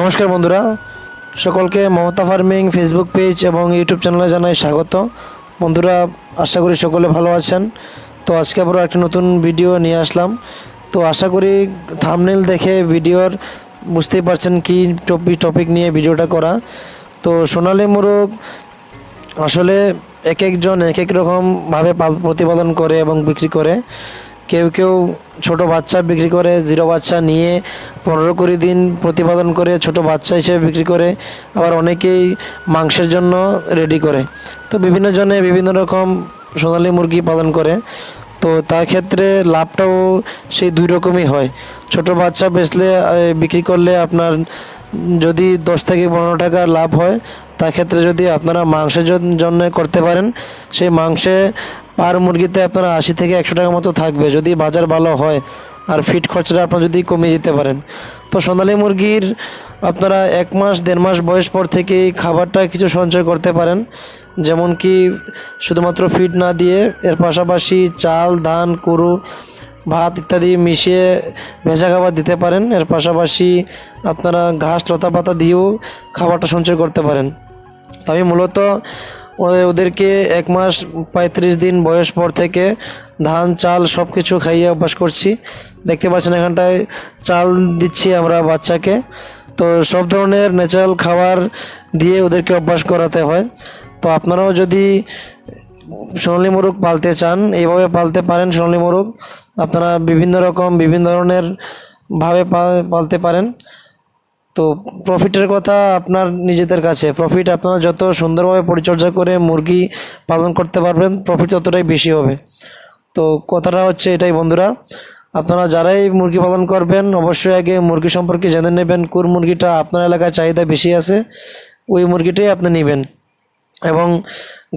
নমস্কার বন্ধুরা। সকলকে মমতা ফার্মিং ফেসবুক পেজ এবং ইউটিউব চ্যানেলে জানাই স্বাগত। বন্ধুরা, আশা করি সকলে ভালো আছেন। তো আজকে আবার একটা নতুন ভিডিও নিয়ে আসলাম। তো আশা করি থামনেল দেখে ভিডিওর বুঝতেই পারছেন কি টপিক টপিক নিয়ে ভিডিওটা করা। তো সোনালি মোরগ আসলে এক একজন এক এক রকমভাবে প্রতিপাদন করে এবং বিক্রি করে। কেউ কেউ ছোট বাচ্চা বিক্রি করে, জিরো বাচ্চা নিয়ে পনেরো কুড়ি দিন প্রতিপাদন করে ছোট বাচ্চা হিসেবে বিক্রি করে, আবার অনেকেই মাংসের জন্য রেডি করে। তো বিভিন্ন জনে বিভিন্ন রকম সোনালি মুরগি পালন করে। তো তার ক্ষেত্রে লাভটাও সেই দুই রকমই হয়। ছোট বাচ্চা বেচলে বিক্রি করলে আপনার যদি দশ থেকে পনেরো টাকা লাভ হয়, তার ক্ষেত্রে যদি আপনারা মাংসের জন- জন্য করতে পারেন, সেই মাংসে পার মুরগিতে আপনারা আশি থেকে একশো টাকা মতো থাকবে, যদি বাজার ভালো হয়। আর ফিট খরচাটা আপনার যদি কমিয়ে দিতে পারেন। তো সোনালি মুরগির আপনারা এক মাস, দেড় মাস বয়স পর থেকেই খাবারটা কিছু সঞ্চয় করতে পারেন। যেমন কি শুধুমাত্র ফিড না দিয়ে এর পাশাপাশি চাল, ধান কুরু ভাত ইত্যাদি মিশিয়ে ভেজা খাবার দিতে পারেন। এর পাশাপাশি আপনারা ঘাস লতা পাতা দিয়েও খাবারটা সঞ্চয় করতে পারেন। আমি মূলত ওদেরকে এক মাস পঁয়ত্রিশ দিন বয়স পর থেকে ধান, চাল সব কিছু খাইয়ে অভ্যাস করছি। দেখতে পাচ্ছেন এখানটায় চাল দিচ্ছি আমরা বাচ্চাকে। তো সব ধরনের ন্যাচারাল খাবার দিয়ে ওদেরকে অভ্যাস করাতে হয়। তো আপনারাও যদি সোনালী মোরগ পালতে চান, এইভাবে পালতে পারেন সোনালী মোরগ। আপনারা বিভিন্ন রকম, বিভিন্ন ধরনের ভাবে পালতে পারেন। তো প্রফিটের কথা আপনার নিজেদের কাছে। প্রফিট আপনারা যত সুন্দরভাবে পরিচর্যা করে মুরগি পালন করতে পারবেন প্রফিট ততটাই বেশি হবে। তো কথাটা হচ্ছে এটাই বন্ধুরা, আপনারা যারাই মুরগি পালন করবেন, অবশ্যই আগে মুরগি সম্পর্কে জেনে নেবেন, কোন মুরগিটা আপনার এলাকায় চাহিদা বেশি আছে, ওই মুরগিটাই আপনি নেবেন। এবং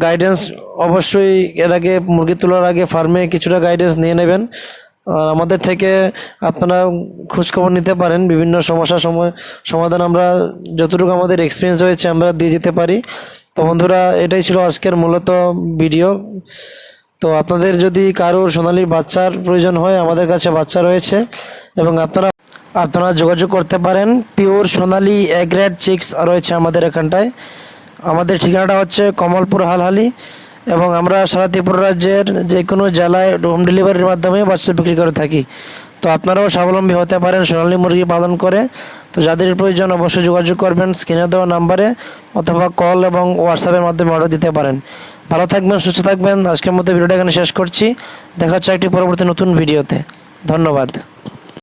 গাইডেন্স অবশ্যই এর আগে মুরগি তোলার আগে ফার্মে কিছুটা গাইডেন্স নিয়ে নেবেন। আর আমাদের থেকে আপনারা খোঁজখবর নিতে পারেন। বিভিন্ন সমস্যার সময় সমাধান আমরা যতটুকু আমাদের এক্সপিরিয়েন্স হয়েছে আমরা দিয়ে যেতে পারি। তো বন্ধুরা, এটাই ছিল আজকের মূলত ভিডিও তো আপনাদের যদি কারোর সোনালী বাচ্চার প্রয়োজন হয়, আমাদের কাছে বাচ্চা রয়েছে এবং আপনারা আপনারা যোগাযোগ করতে পারেন। পিওর সোনালী এগ্রেড চিক্স রয়েছে আমাদের এখানটায়। আমাদের ঠিকানাটা হচ্ছে কমলপুর হালহালি। এবং আমরা সারা ত্রিপুরা রাজ্যের যে কোনো জেলায় হোম ডেলিভারির মাধ্যমে বাচ্চা বিক্রি করে থাকি। তো আপনারাও স্বাবলম্বী হতে পারেন, সোনালী মুরগি পালন করে। তো যাদের প্রয়োজন অবশ্যই যোগাযোগ করবেন, স্ক্রিনে দেওয়া নাম্বারে অথবা কল এবং হোয়াটসঅ্যাপের মাধ্যমে অর্ডার দিতে পারেন। ভালো থাকবেন, সুস্থ থাকবেন। আজকের মতো ভিডিওটা এখানে শেষ করছি। দেখা হচ্ছে একটি পরবর্তী নতুন ভিডিওতে। ধন্যবাদ।